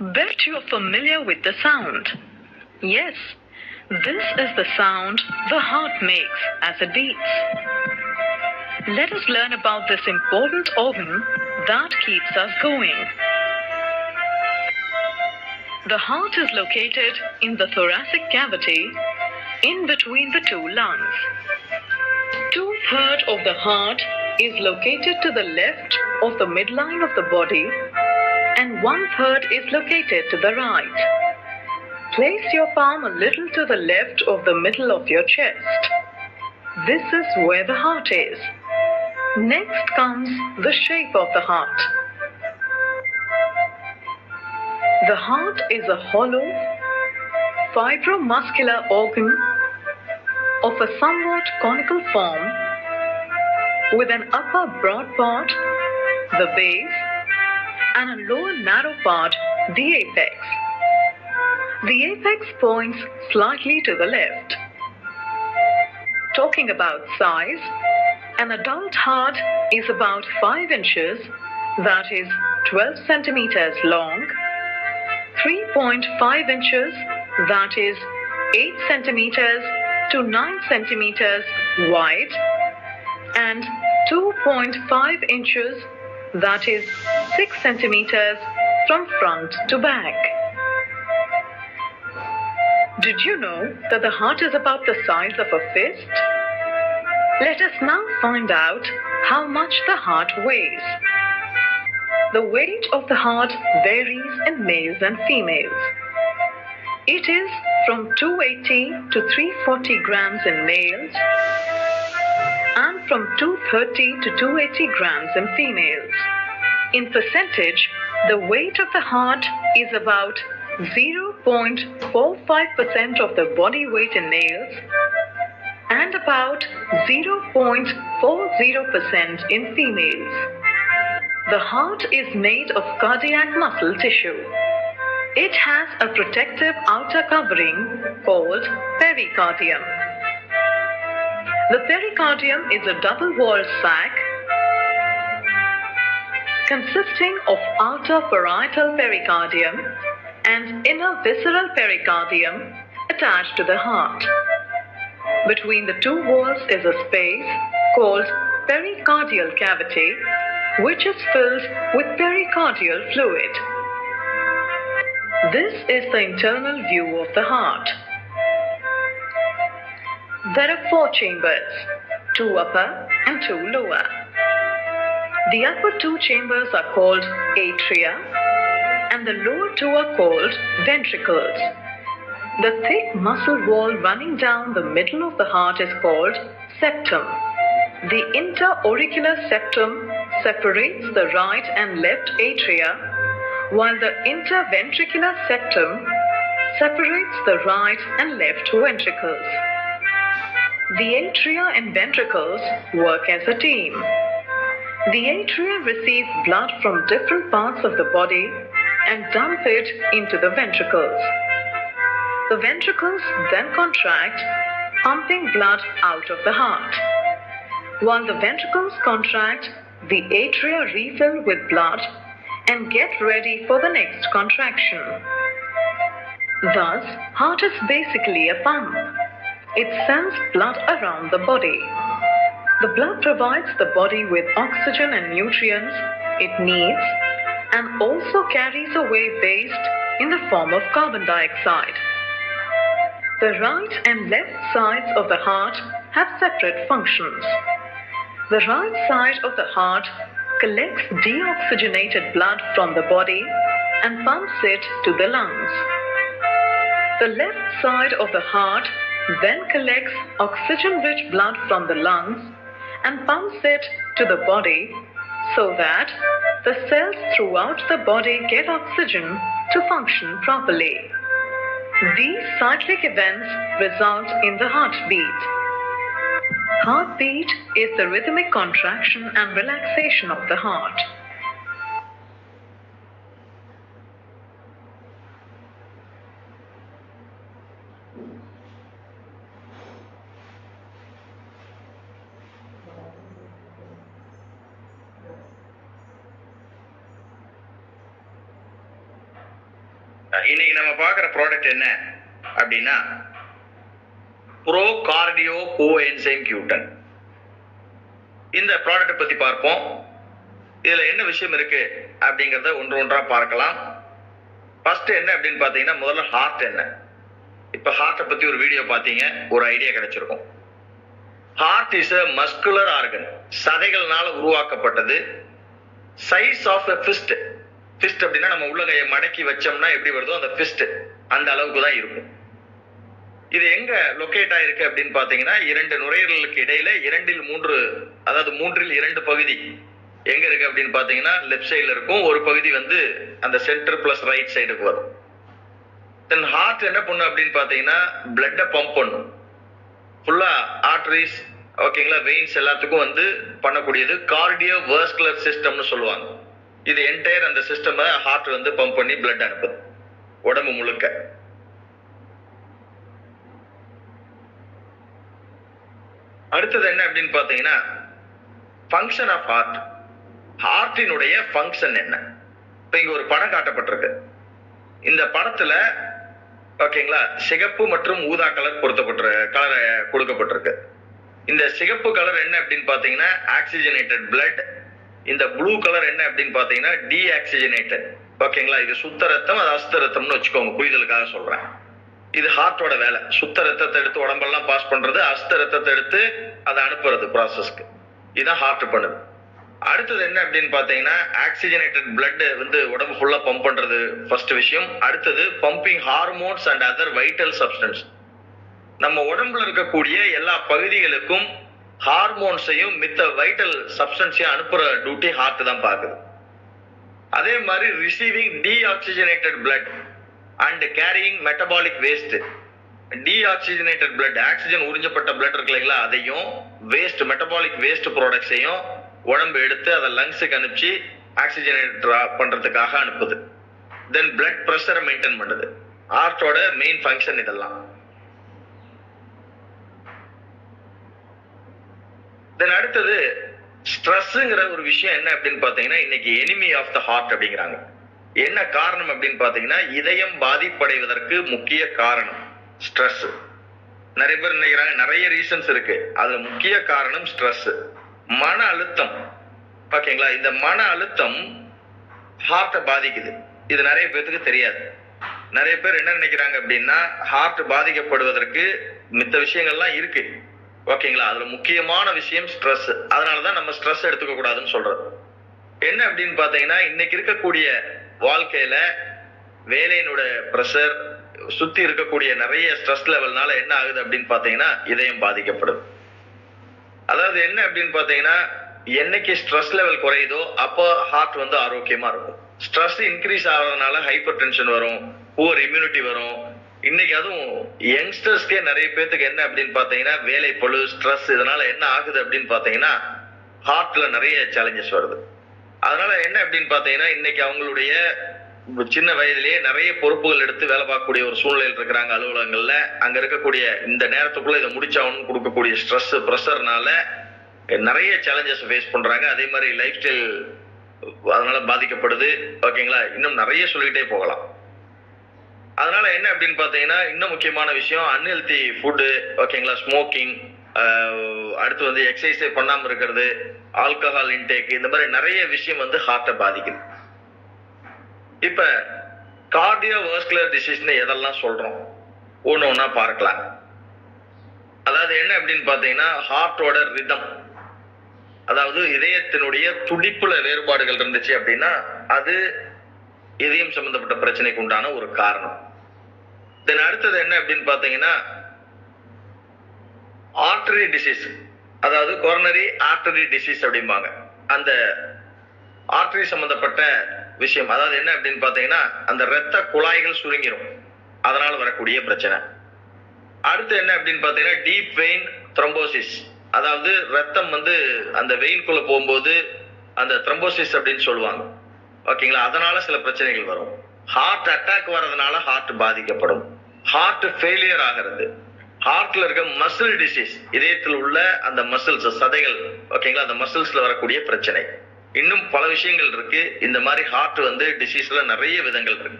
Bet you're familiar with the sound. Yes, this is the sound the heart makes as it beats. Let us learn about this important organ that keeps us going. The heart is located in the thoracic cavity in between the two lungs. Two thirds of the heart is located to the left of the midline of the body and one third is located to the right. Place your palm a little to the left of the middle of your chest. This is where the heart is. Next comes the shape of the heart. The heart is a hollow, fibromuscular organ of a somewhat conical form with an upper broad part, the base, and a lower narrow part, the apex. The apex points slightly to the left. Talking about size, an adult heart is about 5 inches, that is 12 centimeters long, 3.5 inches, that is 8 centimeters to 9 centimeters wide, and 2.5 inches, that is 6 centimeters from front to back. Did you know that the heart is about the size of a fist? Let us now find out how much the heart weighs. The weight of the heart varies in males and females. It is from 280 to 340 grams in males from 230 to 280 grams in females. In percentage, the weight of the heart is about 0.45% of the body weight in males and about 0.40% in females. The heart is made of cardiac muscle tissue. It has a protective outer covering called pericardium. The pericardium is a double walled sac consisting of outer parietal pericardium and inner visceral pericardium attached to the heart. Between the two walls is a space called pericardial cavity, which is filled with pericardial fluid. This is the internal view of the heart. There are four chambers, two upper and two lower. The upper two chambers are called atria and the lower two are called ventricles. The thick muscle wall running down the middle of the heart is called septum. The interauricular septum separates the right and left atria, while the interventricular septum separates the right and left ventricles. The atria and ventricles work as a team. The atria receive blood from different parts of the body and dump it into the ventricles. The ventricles then contract, pumping blood out of the heart. While the ventricles contract, the atria refill with blood and get ready for the next contraction. Thus, heart is basically a pump. It sends blood around the body. The blood provides the body with oxygen and nutrients it needs and also carries away waste in the form of carbon dioxide. The right and left sides of the heart have separate functions. The right side of the heart collects deoxygenated blood from the body and pumps it to the lungs. The left side of the heart then collects oxygen rich blood from the lungs and pumps it to the body so that the cells throughout the body get oxygen to function properly. These cyclic events result in the heartbeat. Heartbeat is the rhythmic contraction and relaxation of the heart. இன்னைக்கு நம்ம பார்க்குற product என்ன அப்படின்னா pro cardio co enzyme Q ten இந்த ப்ராடக்ட்டை பத்தி பார்ப்போம். இதுல என்ன விஷயம் இருக்கு அப்படிங்கறத ஒன்று ஒன்றா பார்க்கலாம். ஃபர்ஸ்ட் என்ன அப்படின்னு பாத்தீங்கன்னா முதல்ல ஹார்ட் என்ன. இப்ப ஹார்ட்டை பத்தி ஒரு வீடியோ பாத்தீங்க ஒரு ஐடியா கிடைச்சிருக்கும். Heart is a muscular organ சதைகள்னால உருவாக்கப்பட்டது. Size of a fist fist அப்படின்னா நம்ம உள்ளகையை மடக்கி வச்சோம்னா எப்படி வருதோ அந்த ஃபிஸ்ட் அந்த அளவுக்கு தான் இருக்கும். இது எங்க லொக்கேட் ஆயிருக்கு அப்படின்னு பாத்தீங்கன்னா இரண்டு நுரையீரலுக்கு இடையில இரண்டில் மூன்று அதாவது மூன்றில் இரண்டு பகுதி எங்க இருக்கு அப்படின்னு பாத்தீங்கன்னா லெஃப்ட் சைடுல இருக்கும். ஒரு பகுதி வந்து அந்த சென்டர் பிளஸ் ரைட் சைடுக்கு வரும். தென் ஹார்ட் என்ன பண்ணும் அப்படின்னு பாத்தீங்கன்னா பிளட்டை பம்ப் பண்ணும். ஃபுல்லா ஆர்டரிஸ் ஓகேங்களா வெயின்ஸ் எல்லாத்துக்கும் வந்து பண்ணக்கூடியது கார்டியோ வேஸ்குலர் சிஸ்டம்னு சொல்லுவாங்க. இது என்டையர் அந்த சிஸ்டம் ஹார்ட் வந்து பம்ப் பண்ணி பிளட் அனுப்புது. உடம்பு முழுக்க. அடுத்தது என்ன அப்படின்னு பாத்தீங்கன்னா ஃபங்க்ஷன் ஆஃப் ஹார்ட் ஹார்ட்டினுடைய ஃபங்க்ஷன் என்ன? இப்போ இங்க ஒரு படம் காட்டப்பட்டிருக்கு. இந்த படத்துல ஓகேங்களா சிகப்பு மற்றும் ஊதா கலர் பொருத்தப்பட்ட கலர் கொடுக்கப்பட்டிருக்கு. இந்த சிகப்பு கலர் என்ன அப்படின்னு பாத்தீங்கன்னா ஆக்சிஜனேட்டட் பிளட் இந்த ப்ளூ கலர் என்ன அப்படின்னு பாத்தீங்கன்னா டீஆக்சிஜனேட்டட் ஓகேங்களா இது சுத்த ரத்தம் அது அஸ்த ரத்தம்னு வச்சுக்கோங்க. புரிதலுக்காக சொல்றேன். இது ஹார்ட்டோட வேலை. சுத்த ரத்தத்தை எடுத்து உடம்பெல்லாம் பாஸ் பண்றது அஸ்த ரத்தத்தை எடுத்து அதை அனுப்புறது ப்ராசஸ்க்கு இதுதான் ஹார்ட் பண்ணுது. அடுத்தது என்ன அப்படின்னு பாத்தீங்கன்னா ஆக்சிஜனேட்டட் பிளட் வந்து உடம்பு ஃபுல்லா பம்ப் பண்றது ஃபர்ஸ்ட் விஷயம். அடுத்தது pumping hormones and other vital substance நம்ம உடம்புல இருக்கக்கூடிய எல்லா பகுதிகளுக்கும் ஹார்மோன்ஸையும் மித்த வைட்டல் சப்ஸ்டன்ஸையும் அனுப்புற டியூட்டி ஹார்ட் தான் பார்க்குது. அதே மாதிரி receiving deoxygenated blood and carrying metabolic waste deoxygenated blood oxygen உறிஞ்சப்பட்ட பிளட் இருக்கு இல்லைங்களா அதையும் வேஸ்ட் மெட்டபாலிக் வேஸ்ட் ப்ராடக்ட்ஸையும் உடம்பு எடுத்து அதை லங்ஸுக்கு அனுப்பிச்சு ஆக்சிஜனேட் பண்றதுக்காக அனுப்புது. தென் பிளட் ப்ரெஷரை மெயின்டைன் பண்ணுது. ஹார்ட்டோட மெயின் ஃபங்க்ஷன் இதெல்லாம். தென் அடுத்தது ஸ்ட்ரெஸ்ஸுங்கிற ஒரு விஷயம் என்ன அப்படின்னு பாத்தீங்கன்னா இன்னைக்கு எனிமி ஆஃப் த ஹார்ட் அப்படிங்கிறாங்க. என்ன காரணம் அப்படின்னு பாத்தீங்கன்னா இதயம் பாதிப்படைவதற்கு முக்கிய காரணம் ஸ்ட்ரெஸ் நிறைய பேர் நினைக்கிறாங்க நிறைய ரீசன்ஸ் இருக்கு. அதுல முக்கிய காரணம் ஸ்ட்ரெஸ் மன அழுத்தம். ஓகேங்களா இந்த மன அழுத்தம் ஹார்ட்டை பாதிக்குது. இது நிறைய பேர்த்துக்கு தெரியாது. நிறைய பேர் என்ன நினைக்கிறாங்க அப்படின்னா ஹார்ட் பாதிக்கப்படுவதற்கு மித்த விஷயங்கள்லாம் இருக்கு. ஓகேங்களா? அதுல முக்கியமான விஷயம் ஸ்ட்ரெஸ் அதனாலதான் நம்ம ஸ்ட்ரெஸ் எடுத்துக்க கூடாதுன்னு சொல்றது என்ன அப்படின்னு பாத்தீங்கன்னா இன்னைக்கு இருக்கக்கூடிய வாழ்க்கையில வேலையினோட ப்ரெஷர் சுத்தி இருக்கக்கூடிய நிறைய ஸ்ட்ரெஸ் லெவல்னால என்ன ஆகுது அப்படின்னு பாத்தீங்கன்னா இதயம் பாதிக்கப்படும் அதாவது என்ன அப்படின்னு பாத்தீங்கன்னா என்னைக்கு ஸ்ட்ரெஸ் லெவல் குறையுதோ அப்போ ஹார்ட் வந்து ஆரோக்கியமா இருக்கும். ஸ்ட்ரெஸ் இன்க்ரீஸ் ஆகிறதுனால ஹைப்பர் டென்ஷன் வரும் புவர் இம்யூனிட்டி வரும் இன்னைக்கு அதுவும் யங்ஸ்டர்ஸ்க்கே நிறைய பேத்துக்கு என்ன அப்படின்னு பாத்தீங்கன்னா வேலை பழு ஸ்ட்ரெஸ் இதனால என்ன ஆகுது அப்படின்னு பாத்தீங்கன்னா ஹார்ட்ல நிறைய சேலஞ்சஸ் வருது. அதனால என்ன அப்படின்னு பாத்தீங்கன்னா இன்னைக்கு அவங்களுடைய சின்ன வயதிலேயே நிறைய பொறுப்புகள் எடுத்து வேலை பார்க்கக்கூடிய ஒரு சூழ்நிலையில் இருக்கிறாங்க அலுவலகங்கள்ல. அங்க இருக்கக்கூடிய இந்த நேரத்துக்குள்ள இதை முடிச்சாகணும்னு கொடுக்கக்கூடிய ஸ்ட்ரெஸ் ப்ரெஷர்னால நிறைய சேலஞ்சஸ் ஃபேஸ் பண்றாங்க. அதே மாதிரி லைஃப் ஸ்டைல் அதனால பாதிக்கப்படுது. ஓகேங்களா இன்னும் நிறைய சொல்லிக்கிட்டே போகலாம். அதனால என்ன அப்படின்னு பாத்தீங்கன்னா இன்னும் முக்கியமான விஷயம் அன்ஹெல்தி ஃபுட்டு ஓகேங்களா ஸ்மோக்கிங் அடுத்து வந்து எக்ஸசைஸே பண்ணாம இருக்கிறது ஆல்கஹால் இன்டேக் இந்த மாதிரி நிறைய விஷயம் வந்து ஹார்ட்டை பாதிக்குது. இப்ப கார்டியோ வாஸ்குலர் டிசீஸ்னு எதெல்லாம் சொல்றோம்? ஒன்று ஒன்றா பார்க்கலாம். அதாவது என்ன அப்படின்னு பார்த்தீங்கன்னா ஹார்ட்டோட ரிதம் அதாவது இதயத்தினுடைய துடிப்புல வேறுபாடுகள் இருந்துச்சு அப்படின்னா அது இதயம் சம்பந்தப்பட்ட பிரச்சனைக்கு உண்டான ஒரு காரணம். தென் அடுத்தது என்ன அப்படின்னு பார்த்தீங்கன்னா ஆர்டரி டிசீஸ் அதாவது கொரோனரி ஆர்டரி டிசீஸ் அப்படிம்பாங்க. அந்த ஆர்டரி சம்பந்தப்பட்ட விஷயம். அதாவது என்ன அப்படின்னு பார்த்தீங்கன்னா அந்த இரத்த குழாய்கள் சுருங்கிரும். அதனால வரக்கூடிய பிரச்சனை. அடுத்து என்ன அப்படின்னு பார்த்தீங்கன்னா டீப் வெயின் த்ரம்போசிஸ் அதாவது ரத்தம் வந்து அந்த வெயின்குள்ள போகும்போது அந்த த்ரம்போசிஸ் அப்படின்னு சொல்லுவாங்க. ஓகேங்களா? அதனால சில பிரச்சனைகள் வரும். ஹார்ட் அட்டாக் வர்றதுனால ஹார்ட் பாதிக்கப்படும். ஹார்ட் ஃபெயிலியர் ஆகிறது. ஹார்ட்ல இருக்க மசில் டிசீஸ் இதயத்தில் உள்ள அந்த மசில்ஸ் சதைகள் ஓகேங்களா அந்த மசில்ஸ்ல வரக்கூடிய பிரச்சனை. இன்னும் பல விஷயங்கள் இருக்கு. இந்த மாதிரி ஹார்ட் வந்து டிசீஸ்ல நிறைய விதங்கள் இருக்கு.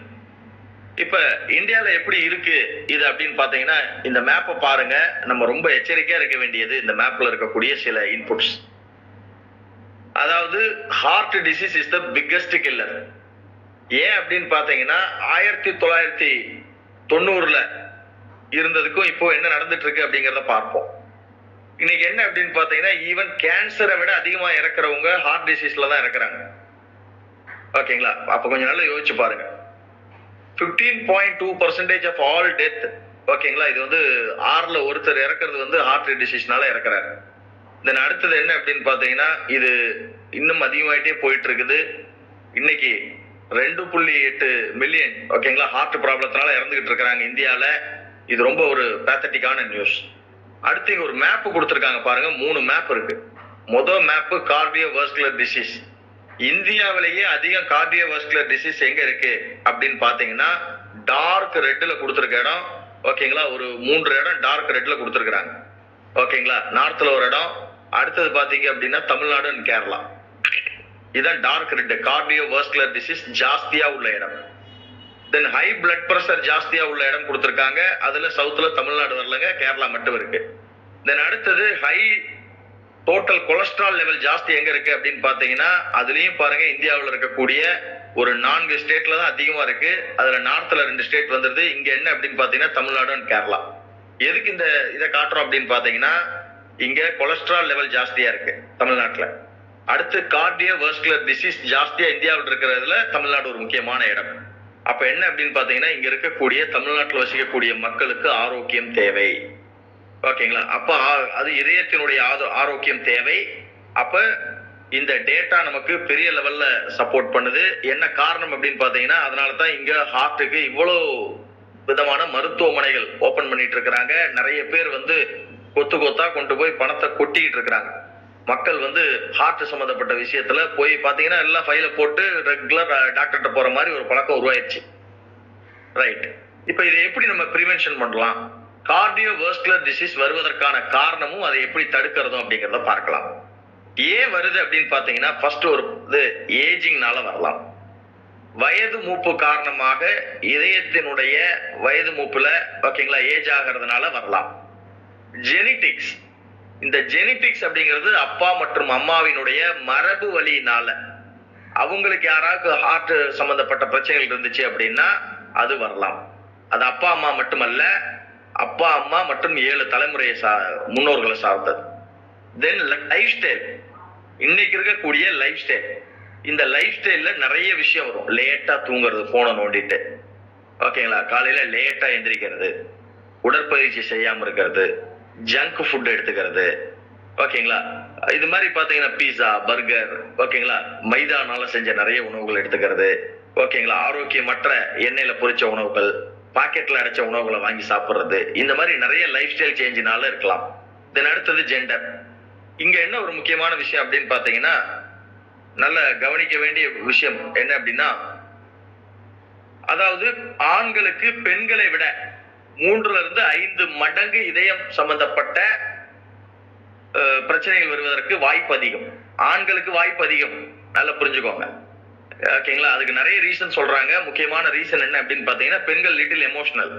இப்ப இந்தியால எப்படி இருக்கு இது அப்படின்னு பாத்தீங்கன்னா இந்த மேப்பை பாருங்க. நம்ம ரொம்ப எச்சரிக்கையா இருக்க வேண்டியது இந்த மேப்ல இருக்கக்கூடிய சில இன்புட்ஸ் அதாவது heart disease is the biggest killer ஏன் அப்படின்னு பாத்தீங்கன்னா ஆயிரத்தி தொள்ளாயிரத்தி தொண்ணூறுல இருந்ததுக்கும் இப்போ என்ன நடந்துட்டு இருக்கு அப்படிங்கறத பார்ப்போம். இன்னைக்கு என்ன அப்படின்னு பாத்தீங்கன்னா ஈவன் கேன்சரை விட அதிகமா இறக்குறவங்க ஹார்ட் டிசீஸ்ல தான் இறக்குறாங்க. ஓகேங்களா? அப்ப கொஞ்சம் நல்லா யோசிச்சு பாருங்க. Fifteen point two percentage of all death ஓகேங்களா? இது வந்து ஆறுல ஒருத்தர் இறக்குறது வந்து ஹார்ட் டிசீஸ்னால இறக்குறாரு. தென் அடுத்தது என்ன அப்படின்னு பாத்தீங்கன்னா இது இன்னும் அதிகமாயிட்டே போயிட்டு இருக்குது இன்னைக்கு ரெண்டு புள்ளி எட்டு மில்லியன் ஓகேங்களா ஹார்ட் ப்ராப்ளத்தினால இறந்துகிட்டு இருக்கிறாங்க இந்தியாவில் இது ரொம்ப ஒரு பேத்தட்டிக்கான நியூஸ் அடுத்து இங்க ஒரு மேப் கொடுத்துருக்காங்க பாருங்க. மூணு மேப் இருக்கு. முதல் மேப் கார்டியோ வாஸ்குலர் டிசீஸ் இந்தியாவிலேயே அதிகம் கார்டியோ வாஸ்குலர் டிசீஸ் எங்க இருக்கு? அப்படின்னு பாத்தீங்கன்னா டார்க் ரெட்ல கொடுத்துருக்க இடம் ஓகேங்களா ஒரு மூன்று இடம் டார்க் ரெட்ல கொடுத்துருக்காங்க ஓகேங்களா நார்த்ல ஒரு இடம். அடுத்தது பாத்தீங்க அப்படின்னா தமிழ்நாடு அண்ட் கேரளா. இதான் dark red cardiovascular disease ஜாஸ்தியா உள்ள இடம். தென் ஹை பிளட் ப்ரெஷர் ஜாஸ்தியா உள்ள இடம் கொடுத்துருக்காங்க. அதுல சவுத்துல தமிழ்நாடு வரலங்க கேரளா மட்டும் இருக்கு. தென் அடுத்தது ஹை டோட்டல் கொலஸ்ட்ரால் லெவல் ஜாஸ்தி எங்க இருக்கு அப்படின்னு பாத்தீங்கன்னா அதுலயும் பாருங்க இந்தியாவில் இருக்கக்கூடிய ஒரு நான்கு ஸ்டேட்ல தான் அதிகமா இருக்கு. அதுல நார்த்ல ரெண்டு ஸ்டேட் வந்துருது. இங்க என்ன அப்படின்னு பாத்தீங்கன்னா தமிழ்நாடு அண்ட் கேரளா. எதுக்கு இந்த இதை காட்டுறோம் அப்படின்னு பாத்தீங்கன்னா இங்க கொலஸ்ட்ரால் லெவல் ஜாஸ்தியா இருக்கு தமிழ்நாட்டுல. அடுத்து கார்டியோ வேஸ்குலர் டிசீஸ் ஜாஸ்தியா இந்தியாவில் இருக்கிறதுல தமிழ்நாடு ஒரு முக்கியமான இடம். அப்ப என்ன அப்படின்னு பாத்தீங்கன்னா இங்க இருக்கக்கூடிய தமிழ்நாட்டில் வசிக்கக்கூடிய மக்களுக்கு ஆரோக்கியம் தேவை. ஓகேங்களா? அப்ப ஆ- அது இதயத்தினுடைய ஆரோக்கியம் தேவை. அப்ப இந்த டேட்டா நமக்கு பெரிய லெவல்ல சப்போர்ட் பண்ணுது. என்ன காரணம் அப்படின்னு பாத்தீங்கன்னா அதனால தான் இங்க ஹார்ட்டுக்கு இவ்வளோ விதமான மருத்துவமனைகள் ஓபன் பண்ணிட்டு இருக்கிறாங்க. நிறைய பேர் வந்து கொத்து கொத்தா கொண்டு போய் பணத்தை கொட்டிட்டு இருக்கிறாங்க. மக்கள் வந்து ஹார்ட் சம்பந்தப்பட்ட விஷயத்துல போய் பாத்தீங்கன்னா எல்லாம் ஃபைல போட்டு ரெகுலர் டாக்டர்கிட்ட போற மாதிரி ஒரு பழக்கம் உருவாயிருச்சு ரைட் இப்போ இதை எப்படி நம்ம ப்ரிவென்ஷன் பண்ணலாம்? கார்டியோ வேஸ்குலர் டிசீஸ் வருவதற்கான காரணமும் அதை எப்படி தடுக்கிறதும் அப்படிங்கிறத பார்க்கலாம். ஏன் வருது அப்படின்னு பாத்தீங்கன்னா ஃபர்ஸ்ட் ஒரு இது ஏஜிங்னால வரலாம். வயது மூப்பு காரணமாக இதயத்தினுடைய வயது மூப்புல ஓகேங்களா ஏஜ் ஆகிறதுனால வரலாம். ஜெனிடிக்ஸ் இந்த ஜெனிடிக்ஸ் அப்படிங்கிறது அப்பா மற்றும் அம்மாவினுடைய மரபு வழியினால. அவங்களுக்கு யாராவது ஹார்ட் சம்பந்தப்பட்ட பிரச்சனைகள் இருந்துச்சு அப்படின்னா அது வரலாம். அது அப்பா அம்மா மட்டுமல்ல அப்பா அம்மா மற்றும் ஏழு தலைமுறையை சா முன்னோர்களை சார்ந்தது. தென் லைஃப் ஸ்டைல் இன்னைக்கு இருக்கக்கூடிய லைஃப் ஸ்டைல் இந்த லைஃப் ஸ்டைல்ல நிறைய விஷயம் வரும். லேட்டா தூங்குறது போனை நோண்டிட்டு. ஓகேங்களா காலையில லேட்டா எந்திரிக்கிறது. உடற்பயிற்சி செய்யாம இருக்கிறது. ஜங்க் ஃபுட் எடுத்துக்கிறது. ஓகேங்களா? இது மாதிரி பாத்தீங்கன்னா பீஸா பர்கர் ஓகேங்களா? மைதானால செஞ்ச நிறைய உணவுகள் எடுத்துக்கிறது. ஓகேங்களா? ஆரோக்கியமற்ற எண்ணெயில பொரிச்ச உணவுகள் பாக்கெட்ல அடைச்ச உணவுகளை வாங்கி சாப்பிடுறது. இந்த மாதிரி நிறைய லைஃப் ஸ்டைல் சேஞ்சினால இருக்கலாம். தென் அடுத்தது ஜெண்டர் இங்க என்ன ஒரு முக்கியமான விஷயம் அப்படின்னு பாத்தீங்கன்னா நல்ல கவனிக்க வேண்டிய விஷயம் என்ன அப்படின்னா அதாவது ஆண்களுக்கு பெண்களை விட மூன்றுல இருந்து ஐந்து மடங்கு இதயம் சம்பந்தப்பட்ட பிரச்சனைகள் வருவதற்கு வாய்ப்பு அதிகம். ஆண்களுக்கு வாய்ப்பு அதிகம். நல்லா புரிஞ்சுக்கோங்க. ஓகேங்களா? அதுக்கு நிறைய ரீசன் சொல்றாங்க. முக்கியமான ரீசன் என்ன அப்படின்னு பாத்தீங்கன்னா பெண்கள் லிட்டில் எமோஷனல்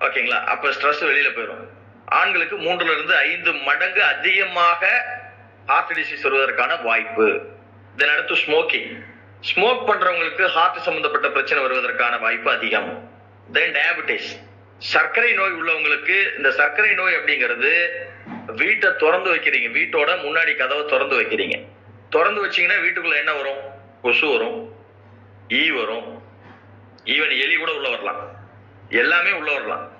ஓகேங்களா? அப்ப ஸ்ட்ரெஸ் வெளியில போயிடும் ஆண்களுக்கு மூன்றுல இருந்து ஐந்து மடங்கு அதிகமாக ஹார்ட் டிசீஸ் வருவதற்கான வாய்ப்பு. இதன் அடுத்து ஸ்மோக்கிங் ஸ்மோக் பண்றவங்களுக்கு ஹார்ட் சம்பந்தப்பட்ட பிரச்சனை வருவதற்கான வாய்ப்பு அதிகம். தென் டயபிட்டிஸ் சர்க்கரை நோய் உள்ளவங்களுக்கு இந்த சர்க்கரை நோய் அப்படிங்கிறது வீட்டை திறந்து வைக்கிறீங்க. வீட்டோட முன்னாடி கதவை திறந்து வைக்கிறீங்க. திறந்து வச்சீங்கன்னா வீட்டுக்குள்ள என்ன வரும்? கொசு வரும். ஈ வரும். ஈவன் எலி கூட உள்ள வரலாம். எல்லாமே உள்ள வரலாம்.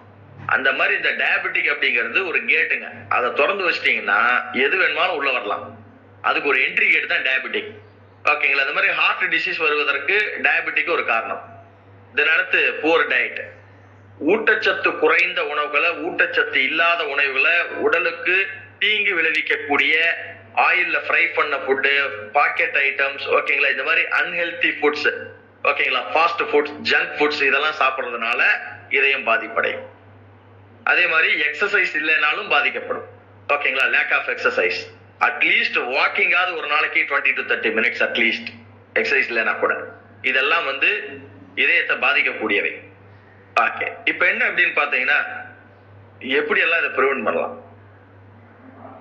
அந்த மாதிரி இந்த டயபெட்டிக் அப்படிங்கிறது ஒரு கேட்டுங்க. அதை திறந்து வச்சிட்டீங்கன்னா எது வேணுமாலும் உள்ள வரலாம். அதுக்கு ஒரு என்ட்ரி கேட் தான் டயபெட்டிக் ஓகேங்களா அந்த மாதிரி ஹார்ட் டிசீஸ் வருவதற்கு டயபெட்டிக் ஒரு காரணம். இதனடுத்து புவர் டயட் ஊட்டச்சத்து குறைந்த உணவுகளை ஊட்டச்சத்து இல்லாத உணவுகளை உடலுக்கு தீங்கு விளைவிக்கக்கூடிய ஆயில்ல ஃப்ரை பண்ண ஃபுட்டு பாக்கெட் ஐட்டம்ஸ் ஓகேங்களா இந்த மாதிரி அன்ஹெல்தி ஃபுட்ஸ் ஓகேங்களா ஃபாஸ்ட் ஃபுட்ஸ் ஜங்க் ஃபுட்ஸ் இதெல்லாம் சாப்பிட்றதுனால இதயம் பாதிப்படையும். அதே மாதிரி எக்ஸசைஸ் இல்லைனாலும் பாதிக்கப்படும். ஓகேங்களா lack of exercise at least வாக்கிங்காவது ஒரு நாளைக்கு twenty to thirty minutes at least exercise இல்லைனா கூட. இதெல்லாம் வந்து இதயத்தை பாதிக்கக்கூடியவை. ஓகே இப்போ என்ன அப்படின்னு பாத்தீங்கன்னா எப்படி எல்லாம் இதை ப்ரிவென்ட் பண்ணலாம்?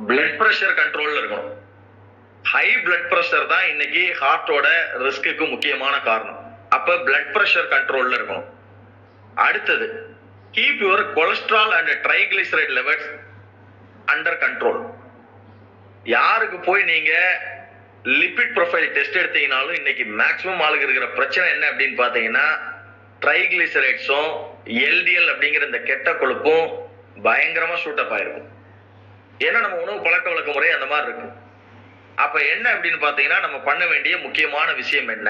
பிளட் ப்ரெஷர் கண்ட்ரோல்ல இருக்கணும். ஹை பிளட் ப்ரெஷர் தான் இன்னைக்கு ஹார்ட்டோட ரிஸ்க்கு முக்கியமான காரணம். அப்ப பிளட் ப்ரெஷர் கண்ட்ரோல்ல இருக்கணும். அடுத்தது keep your cholesterol and triglyceride levels under control யாருக்கு போய் நீங்க லிபிட் ப்ரொஃபைல் டெஸ்ட் எடுத்தீங்கனாலும் இன்னைக்கு மேக்ஸிமம் ஆளுக்கு இருக்கிற பிரச்சனை என்ன அப்படின்னு பாத்தீங்கன்னா ட்ரைகிளிசரைட்ஸும் எல்டிஎல் அப்படிங்கிற இந்த கெட்ட கொழுப்பும் பயங்கரமா ஷூட்டப் ஆயிருக்கும். ஏன்னா நம்ம உணவு பழக்க வழக்க முறை அந்த மாதிரி இருக்கும் அப்ப என்ன அப்படின்னு பாத்தீங்கன்னா நம்ம பண்ண வேண்டிய முக்கியமான விஷயம் என்ன?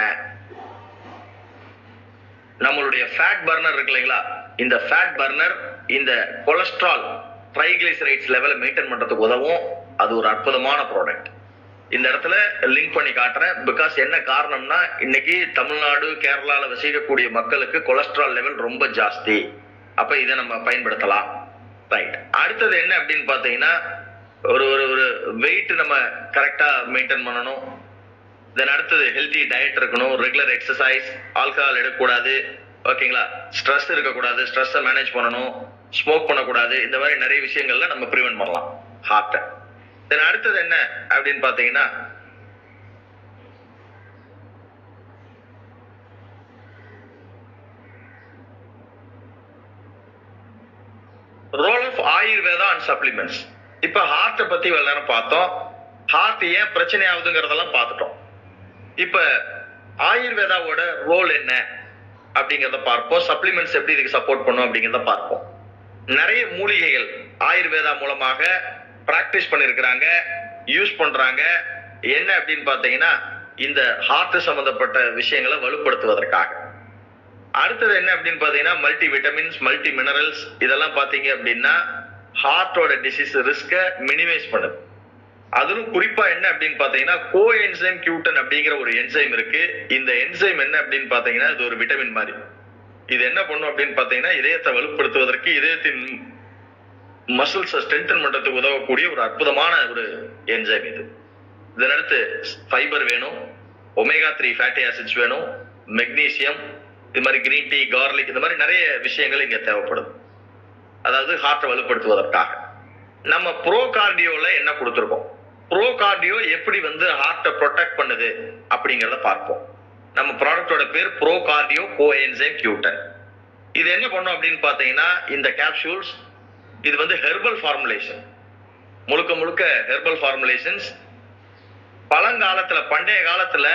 நம்மளுடைய ஃபேட் பர்னர் இருக்கு இல்லைங்களா? இந்த ஃபேட் பர்னர் இந்த கொலஸ்ட்ரால் ட்ரைகிளிசரைட்ஸ் லெவலை மெயின்டைன் பண்றதுக்கு உதவும். அது ஒரு அற்புதமான ப்ராடக்ட் இந்த இடத்துல லிங்க் பண்ணி காட்டுறேன். பிகாஸ் என்ன காரணம்னா இன்னைக்கு தமிழ்நாடு கேரளால வசிக்கக்கூடிய மக்களுக்கு கொலஸ்ட்ரால் லெவல் ரொம்ப ஜாஸ்தி. அப்ப இதை நம்ம பயன்படுத்தலாம். ரைட் அடுத்தது என்ன அப்படின்னு பாத்தீங்கன்னா ஒரு ஒரு ஒரு வெயிட் நம்ம கரெக்டா மெயின்டைன் பண்ணணும். தென் அடுத்தது ஹெல்தி டயட் இருக்கணும். ரெகுலர் எக்ஸசைஸ் ஆல்கஹால் எடுக்கக்கூடாது. ஓகேங்களா ஸ்ட்ரெஸ் இருக்கக்கூடாது. ஸ்ட்ரெஸ்ஸை மேனேஜ் பண்ணணும். ஸ்மோக் பண்ணக்கூடாது. இந்த மாதிரி நிறைய விஷயங்கள்ல நம்ம ப்ரிவென்ட் பண்ணலாம். ஹார்ட்டை தென் அடுத்தது என்ன அப்படின்னு பார்த்தீங்கன்னா role of Ayurveda and supplements இப்ப ஹார்ட்டை பத்தி வேலைன்னு பார்த்தோம். ஹார்ட் ஏன் பிரச்சனை ஆகுதுங்கிறதெல்லாம் பார்த்துட்டோம். இப்ப ஆயுர்வேதாவோட ரோல் என்ன அப்படிங்கிறத பார்ப்போம். சப்ளிமெண்ட்ஸ் எப்படி இதுக்கு சப்போர்ட் பண்ணும் அப்படிங்கிறத பார்ப்போம். நிறைய மூலிகைகள் ஆயுர்வேதா மூலமாக பிராக்டிஸ் பண்ணிருக்கிறாங்க யூஸ் பண்றாங்க. என்ன அப்படின்னு பார்த்தீங்கன்னா இந்த ஹார்ட் சம்பந்தப்பட்ட விஷயங்களை வலுப்படுத்துவதற்காக. அடுத்தது என்ன அப்படின்னு பார்த்தீங்கன்னா மல்டி விட்டமின்ஸ் மல்டி மினரல்ஸ் இதெல்லாம் பார்த்தீங்க அப்படின்னா ஹார்ட்டோட டிசீஸ் ரிஸ்க மினிமைஸ் பண்ணுது. அதுவும் குறிப்பா என்ன அப்படின்னு பாத்தீங்கன்னா கோ என்சைம் கியூட்டன் அப்படிங்கிற ஒரு என்சைம் இருக்கு. இந்த என்சைம் என்ன அப்படின்னு பாத்தீங்கன்னா இது ஒரு விட்டமின் மாதிரி. இது என்ன பண்ணும் அப்படின்னு பாத்தீங்கன்னா இதயத்தை வலுப்படுத்துவதற்கு இதயத்தின் மசில்ஸை ஸ்ட்ரென்தன் பண்றதுக்கு உதவக்கூடிய ஒரு அற்புதமான ஒரு என்ஜைம் இது. இதனடுத்து ஃபைபர் வேணும் ஒமேகா த்ரீ ஃபேட்டி ஆசிட்ஸ் வேணும் மெக்னீசியம் இது மாதிரி கிரீன் டீ கார்லிக் இந்த மாதிரி நிறைய விஷயங்கள் இங்கே தேவைப்படும். அதாவது ஹார்ட்டை வலுப்படுத்துவதற்காக. நம்ம ப்ரோ கார்டியோல என்ன கொடுத்துருக்கோம்? ப்ரோ கார்டியோ எப்படி வந்து ஹார்ட்டை ப்ரொடெக்ட் பண்ணுது அப்படிங்கிறத பார்ப்போம். நம்ம ப்ராடக்டோட பேர் pro cardio coenzyme Q ten இது என்ன பண்ணும் அப்படின்னு பார்த்தீங்கன்னா இந்த கேப்சூல்ஸ் இது வந்து ஹெர்பல் ஃபார்முலேஷன் முழுக்க முழுக்க ஹெர்பல் ஃபார்முலேஷன்ஸ் பழங்காலத்துல பண்டைய காலத்துல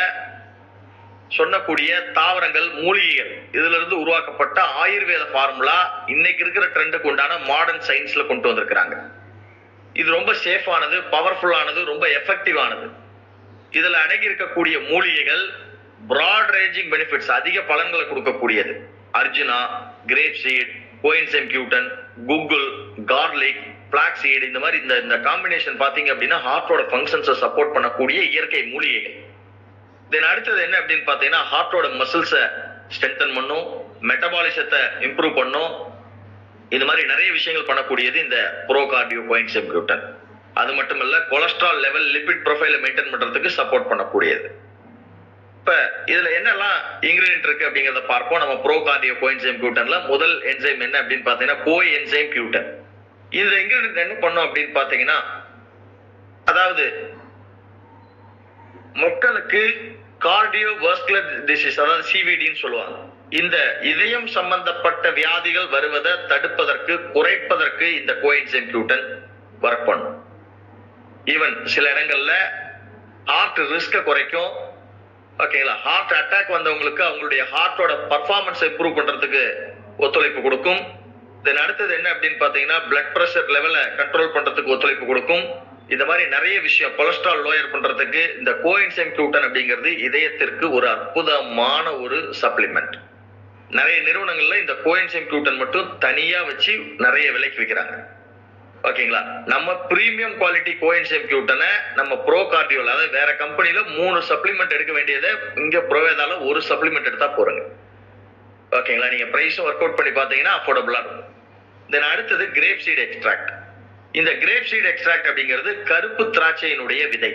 சொன்னக்கூடிய தாவரங்கள் மூலிகைகள். இதுல இருந்து உருவாக்கப்பட்ட ஆயுர்வேத ஃபார்முலா இன்னைக்கு இருக்கிற ட்ரெண்டுக்கு உண்டான மாடர்ன் சயின்ஸ்ல கொண்டு வந்திருக்கிறாங்க. இது ரொம்ப சேஃபானது பவர்ஃபுல்லானது ரொம்ப எஃபெக்டிவானது இதில் அடங்கி இருக்கக்கூடிய மூலிகைகள் பிராட் ரேஞ்சிங் பெனிஃபிட்ஸ் அதிக பலன்களை கொடுக்கக்கூடியது. Arjuna grape seed coenzyme Q ten guggul garlic black seed இந்த மாதிரி இந்த இந்த காம்பினேஷன் பாத்தீங்க அப்படின்னா ஹார்ட்டோட ஃபங்க்ஷன்ஸை சப்போர்ட் பண்ணக்கூடிய இயற்கை மூலிகைகள். தென் அடுத்தது என்ன அப்படின்னு பார்த்தீங்கன்னா ஹார்ட்டோட மசில்ஸை ஸ்ட்ரென்தன் பண்ணும் மெட்டபாலிசத்தை இம்ப்ரூவ் பண்ணும். இந்த மாதிரி நிறைய விஷயங்கள் பண்ணக்கூடியது இந்த ப்ரோ கார்டியோ கோயின்செம் கியூட்டன் அது மட்டும் இல்ல கொலஸ்ட்ரால் லெவல் லிபிட் ப்ரொஃபைலை மெயின்டைன் பண்றதுக்கு சப்போர்ட் பண்ணக்கூடியது. இப்ப இதுல என்னெல்லாம் இன்கிரீடியன்ட் இருக்கு அப்படிங்கறத பார்ப்போம். நம்ம ப்ரோ கார்டியோ கோயின்சைம் கியூட்டன்ல முதல் என்சைம் என்ன அப்படின்னு பாத்தீங்கன்னா கோ என்சைம் கியூட்டன் இந்த இன்கிரீடியன்ட் என்ன பண்ணும் அப்படின்னு பாத்தீங்கன்னா அதாவது மக்களுக்கு கார்டியோ வாஸ்குலர் டிசீஸ் அதாவது சிவிடின்னு சொல்லுவாங்க. இந்த இதயம் சம்பந்தப்பட்ட வியாதிகள் வருவதை தடுப்பதற்கு குறைப்பதற்கு இந்த கோயின்சைம் கியூட்டன் ஒர்க் பண்ணும். ஈவன் சில இடங்கள்ல ஹார்ட் ரிஸ்க குறைக்கும். ஓகேங்களா ஹார்ட் அட்டாக் வந்தவங்களுக்கு அவங்களுடைய ஹார்ட்டோட பர்ஃபார்மன்ஸ் இம்ப்ரூவ் பண்றதுக்கு ஒத்துழைப்பு கொடுக்கும். தென் அடுத்தது என்ன அப்படின்னு பாத்தீங்கன்னா பிளட் ப்ரெஷர் லெவலை கண்ட்ரோல் பண்றதுக்கு ஒத்துழைப்பு கொடுக்கும். இந்த மாதிரி நிறைய விஷயம் கொலஸ்ட்ரால் லோயர் பண்றதுக்கு இந்த கோயின்சைம் கியூட்டன் அப்படிங்கிறது இதயத்திற்கு ஒரு அற்புதமான ஒரு சப்ளிமெண்ட் நிறைய நிறுவனங்கள்ல இந்த கோயின்சைம் கியூட்டன் மட்டும் தனியா வச்சு நிறைய விலைக்கு விற்கிறாங்க. ஓகேங்களா? நம்ம பிரீமியம் குவாலிட்டி கோயின்சேம் கியூட்டனை நம்ம ப்ரோ கார்டியோல அதாவது வேற கம்பெனில மூணு சப்ளிமெண்ட் எடுக்க வேண்டியதை இங்க ப்ரோவேதால ஒரு சப்ளிமெண்ட் எடுத்தா போறங்க ஓகேங்களா? நீங்க பிரைஸும் ஒர்க் அவுட் பண்ணி பாத்தீங்கன்னா அஃபோர்டபுளா இருக்கும். தென் அடுத்தது கிரேப் சீட் எக்ஸ்ட்ராக்ட் இந்த கிரேப் சீட் எக்ஸ்ட்ராக்ட் அப்படிங்கிறது கருப்பு திராட்சையினுடைய விதை.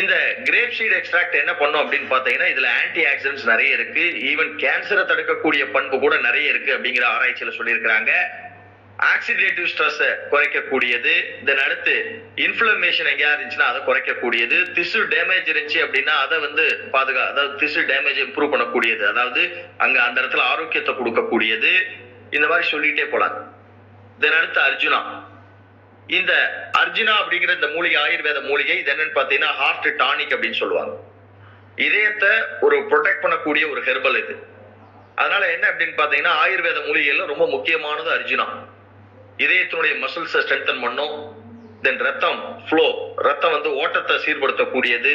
இந்த கிரேப் சீட் எக்ஸ்ட்ராக்ட் என்ன பண்ணும் அப்படின்னு பாத்தீங்கன்னா இதுல ஆன்டி ஆக்சிடென்ட்ஸ் நிறைய இருக்கு. ஈவன் கேன்சரை தடுக்கக்கூடிய பண்பு கூட நிறைய இருக்கு அப்படிங்கிற ஆராய்ச்சியில சொல்லியிருக்கிறாங்க. Oxidative stress குறைக்கக்கூடியது. தென் அடுத்து இன்ஃப்ளமேஷன் எங்கேயா இருந்துச்சுன்னா அதை குறைக்கக்கூடியது. திசு டேமேஜ் இருந்துச்சு அப்படின்னா அதை வந்து பாதுகா அதாவது திசு டேமேஜ் இம்ப்ரூவ் பண்ணக்கூடியது. அதாவது அங்க அந்த இடத்துல ஆரோக்கியத்தை கொடுக்கக்கூடியது. இந்த மாதிரி சொல்லிட்டே போலாம். தென் அடுத்து அர்ஜுனா. இந்த அர்ஜுனா அப்படிங்கிற இந்த மூலிகை ஆயுர்வேத மூலிகை இது என்னன்னு பாத்தீங்கன்னா ஹார்ட் டானிக் அப்படின்னு சொல்லுவாங்க. இதயத்தை ஒரு ப்ரொடெக்ட் பண்ணக்கூடிய ஒரு ஹெர்பல் இது. அதனால என்ன அப்படின்னு பாத்தீங்கன்னா ஆயுர்வேத மூலிகையில ரொம்ப முக்கியமானது அர்ஜுனா. இதயத்தினுடைய மசில்ஸை ஸ்ட்ரென்தன் பண்ணும். தென் ரத்தம் ஃப்ளோ ரத்தம் வந்து ஓட்டத்தை சீர்படுத்தக்கூடியது.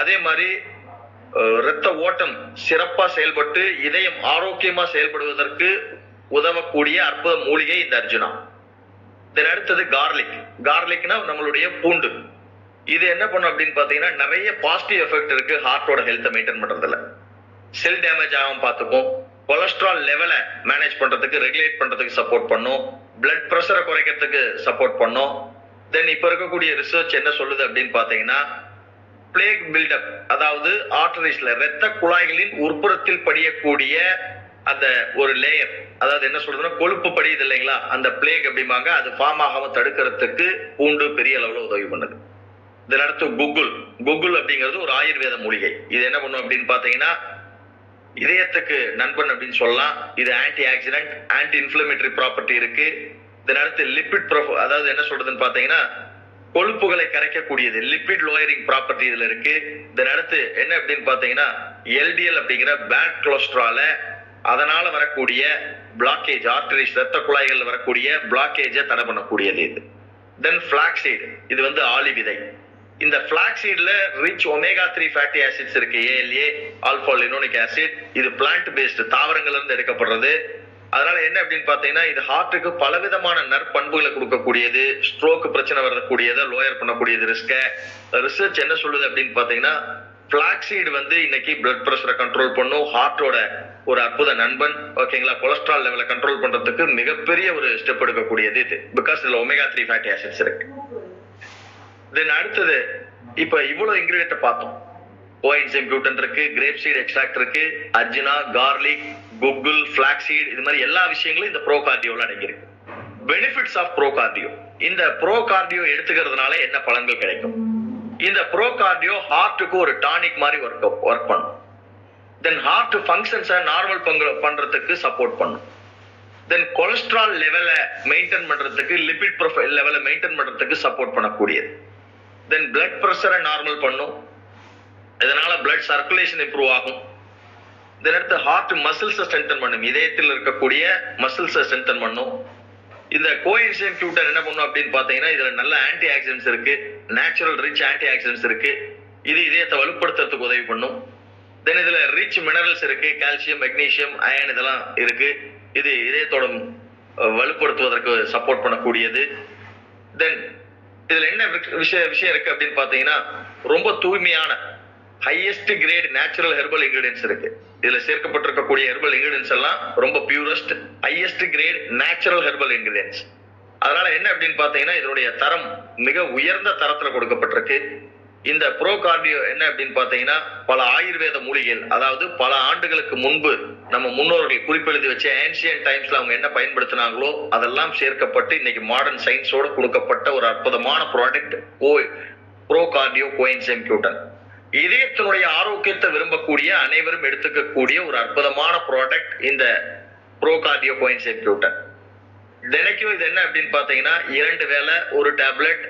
அதே மாதிரி ரத்த ஓட்டம் சிறப்பாக செயல்பட்டு இதயம் ஆரோக்கியமாக செயல்படுவதற்கு உதவக்கூடிய அற்புத மூலிகை இந்த அர்ஜுனா. தென் அடுத்தது கார்லிக் கார்லிக்னா நம்மளுடைய பூண்டு. இது என்ன பண்ணும் அப்படின்னு பார்த்தீங்கன்னா நிறைய பாசிட்டிவ் எஃபெக்ட் இருக்கு ஹார்ட்டோட ஹெல்த்தை மெயின்டைன் பண்றதுல. செல் டேமேஜ் ஆகாம பார்த்துக்கும். கொலஸ்ட்ரால் லெவலை மேனேஜ் பண்றதுக்கு ரெகுலேட் பண்றதுக்கு சப்போர்ட் பண்ணும். பிளட் ப்ரெஷரை குறைக்கிறதுக்கு சப்போர்ட் பண்ணும். தென் இப்போ இருக்கக்கூடிய ரிசர்ச் என்ன சொல்லுது அப்படின்னு பார்த்தீங்கன்னா பிளேக் பில்டப் அதாவது ஆர்டரிஸ்ல இரத்த குழாய்களின் உட்புறத்தில் படியக்கூடிய அந்த ஒரு லேயர் அதாவது என்ன சொல்றதுன்னா கொழுப்பு படியுது இல்லைங்களா? அந்த பிளேக் அப்படிம்பாங்க அது ஃபார்ம் ஆகாம தடுக்கிறதுக்கு பூண்டு பெரிய அளவில் உதவி பண்ணுது. இதன் அடுத்து குகுல் குகுல் அப்படிங்கிறது ஒரு ஆயுர்வேத மூலிகை. இது என்ன பண்ணும் அப்படின்னு பார்த்தீங்கன்னா இதயத்துக்கு நண்பன் அப்படின்னு சொல்லலாம். இது anti oxidant anti inflammatory property இருக்கு. இதன் அடுத்து லிப்பிட் ப்ரொஃப அதாவது என்ன சொல்றதுன்னு பாத்தீங்கன்னா கொழுப்புகளை கரைக்கக்கூடியது. லிப்பிட் லோயரிங் ப்ராப்பர்ட்டி இதுல இருக்கு. இதன் அடுத்து என்ன அப்படின்னு பாத்தீங்கன்னா எல்டிஎல் அப்படிங்கிற பேட் கொலஸ்ட்ரால அதனால வரக்கூடிய பிளாக்கேஜ் ஆர்டரிஸ் ரத்த குழாய்கள் வரக்கூடிய பிளாக்கேஜை தடை பண்ணக்கூடியது இது. தென் பிளாக்ஸைடு இது வந்து ஆளி விதை இந்த ஃபிளாக்சீட்ல rich omega three fatty acids இருக்கு. ஏஎல்ஏ ஆல்பா லினோனிக் ஆசிட் இது பிளான்ட் பேஸ்ட் தாவரங்கள்ல இருந்து எடுக்கப்படுறது. அதனால என்ன அப்படின்னு பாத்தீங்கன்னா இது ஹார்ட்டுக்கு பலவிதமான நற்பண்புகளை கொடுக்கக்கூடியது ஸ்ட்ரோக் பிரச்சனை வரக்கூடியது லோயர் பண்ணக்கூடியது ரிஸ்க ரிசர்ச் என்ன சொல்லுது அப்படின்னு பாத்தீங்கன்னா பிளாக்சீடு வந்து இன்னைக்கு பிளட் ப்ரெஷரை கண்ட்ரோல் பண்ணும். ஹார்ட்டோட ஒரு அற்புத நண்பன் ஓகேங்களா கொலஸ்ட்ரால் லெவலை கண்ட்ரோல் பண்றதுக்கு மிகப்பெரிய ஒரு ஸ்டெப் எடுக்கக்கூடியது இது. பிகாஸ் இதுல ஒமேகா த்ரீ ஃபேட்டி ஆசிட்ஸ் இருக்கு. தென் அடுத்தது இப்ப இவ்வளவு இன்கிரிடியன்ட் பார்த்தோம். கோஎன்சைம் கியூட்டன் இருக்கு கிரேப் சீட் எக்ஸ்ட்ராக்ட் இருக்கு arjuna garlic guggul flax seed இது மாதிரி எல்லா விஷயங்களும் இந்த ப்ரோ கார்டியோல அடங்கியிருக்கு. பெனிஃபிட்ஸ் ஆஃப் ப்ரோ கார்டியோ இந்த ப்ரோ கார்டியோ எடுத்துக்கிறதுனால என்ன பலன்கள் கிடைக்கும்? இந்த ப்ரோ கார்டியோ ஹார்ட்டுக்கு ஒரு டானிக் மாதிரி ஒர்க் ஒர்க் பண்ணும். தென் ஹார்ட் ஃபங்க்ஷன்ஸை நார்மல் பண்றதுக்கு சப்போர்ட் பண்ணும். தென் கொலஸ்ட்ரால் லெவலை மெயின்டைன் பண்றதுக்கு லிபிட் ப்ரொஃபைல் லெவலை மெயின்டைன் பண்றதுக்கு சப்போர்ட் பண்ணக்கூடியது. தென் பிளட் ப்ரெஷரை நார்மல் பண்ணும். இதனால பிளட் சர்க்குலேஷன் இம்ப்ரூவ் ஆகும். இதன் அடுத்து ஹார்ட் மசில்ஸை ஸ்ட்ரென்தன் பண்ணும். இதயத்தில் இருக்கக்கூடிய மசில்ஸை ஸ்ட்ரென்தன் பண்ணும். இந்த கோயின்சியன் ஃபியூட்டர் என்ன பண்ணும் அப்படின்னு பார்த்தீங்கன்னா இதுல நல்ல ஆன்டி ஆக்சிடென்ட்ஸ் இருக்கு. நேச்சுரல் ரிச் ஆன்டி ஆக்சிடென்ட்ஸ் இருக்கு. இது இதயத்தை வலுப்படுத்துறதுக்கு உதவி பண்ணும். தென் இதுல ரிச் மினரல்ஸ் இருக்கு. கால்சியம் மெக்னீசியம் அயன் இதெல்லாம் இருக்கு. இது இதயத்தோட வலுப்படுத்துவதற்கு சப்போர்ட் பண்ணக்கூடியது. தென் இதுல என்ன விஷய விஷயம் இருக்கு அப்படின்னு பாத்தீங்கன்னா ரொம்ப தூய்மையான highest grade natural herbal ingredients இருக்கு. இதுல சேர்க்கப்பட்டிருக்கக்கூடிய ஹெர்பல் இன்கிரீடியன்ஸ் எல்லாம் ரொம்ப purest highest grade natural herbal ingredients அதனால என்ன அப்படின்னு பாத்தீங்கன்னா இதனுடைய தரம் மிக உயர்ந்த தரத்துல கொடுக்கப்பட்டிருக்கு. இந்த ப்ரோ கார்டியோ என்ன அப்படின்னு பாத்தீங்கன்னா பல ஆயுர்வேத மூலிகைகள் அதாவது பல ஆண்டுகளுக்கு முன்பு நம்ம முன்னோர்கள் குறிப்பெழுதி வச்ச ஏன்சியன் டைம்ஸ்ல அவங்க என்ன பயன்படுத்தினாங்களோ அதெல்லாம் சேர்க்கப்பட்டு இன்னைக்கு மாடர்ன் சயின்ஸோட கொடுக்கப்பட்ட ஒரு அற்புதமான ப்ராடக்ட் ஓ pro cardio coenzyme Q ten இதயத்தினுடைய ஆரோக்கியத்தை விரும்பக்கூடிய அனைவரும் எடுத்துக்கக்கூடிய ஒரு அற்புதமான ப்ராடக்ட் இந்த ப்ரோ கார்டியோ கோயின்செம் கியூட்டன் தினைக்கும் இது என்ன அப்படின்னு பாத்தீங்கன்னா இரண்டு வேளை ஒரு டேப்லெட்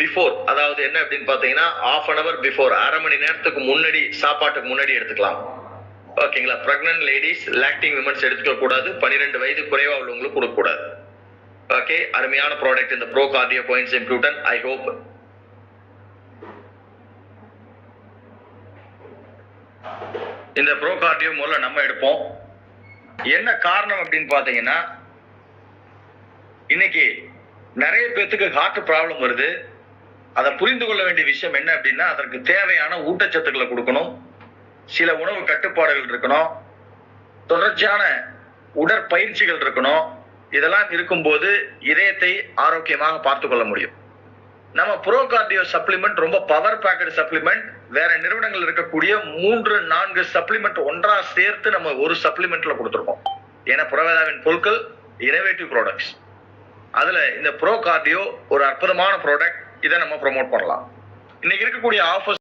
பிஃபோர் அதாவது என்ன அப்படின்னு பாத்தீங்கன்னா ஆஃப் அன் அவர் பிஃபோர் அரை மணி நேரத்துக்கு முன்னாடி சாப்பாட்டுக்கு முன்னாடி எடுத்துக்கலாம். ஓகேங்களா பிரெக்னன்ட் லேடிஸ் லாக்டிங் விமன்ஸ் எடுத்துக்க கூடாது. பன்னிரெண்டு வயது குறைவா உள்ளவங்களுக்கு கொடுக்க கூடாது. ஓகே அருமையான ப்ராடக்ட் இந்த ப்ரோ கார்டியோ பாயிண்ட்ஸ் இம்ப்ளூட்டன் ஐ ஹோப் இந்த ப்ரோ கார்டியோ முதல்ல நம்ம எடுப்போம். என்ன காரணம் அப்படின்னு பாத்தீங்கன்னா இன்னைக்கு நிறைய பேர்த்துக்கு ஹார்ட் ப்ராப்ளம் வருது. அதை புரிந்து கொள்ள வேண்டிய விஷயம் என்ன அப்படின்னா அதற்கு தேவையான ஊட்டச்சத்துக்களை கொடுக்கணும். சில உணவு கட்டுப்பாடுகள் இருக்கணும். தொடர்ச்சியான உடற்பயிற்சிகள் இருக்கணும். இதெல்லாம் இருக்கும்போது இதயத்தை ஆரோக்கியமாக பார்த்து கொள்ள முடியும். நம்ம ப்ரோ கார்டியோ சப்ளிமெண்ட் ரொம்ப பவர் பேக்கட் சப்ளிமெண்ட் வேற நிறுவனங்கள் இருக்கக்கூடிய மூன்று நான்கு சப்ளிமெண்ட் ஒன்றா சேர்த்து நம்ம ஒரு சப்ளிமெண்ட்ல கொடுத்துருக்கோம். ஏன்னா புரோவேதாவின் பொருட்கள் இனோவேட்டிவ் ப்ராடக்ட்ஸ் அதுல இந்த ப்ரோ கார்டியோ ஒரு அற்புதமான ப்ராடக்ட் இதை நம்ம ப்ரோமோட் பண்ணலாம். இன்னைக்கு இருக்கக்கூடிய ஆஃபர்ஸ்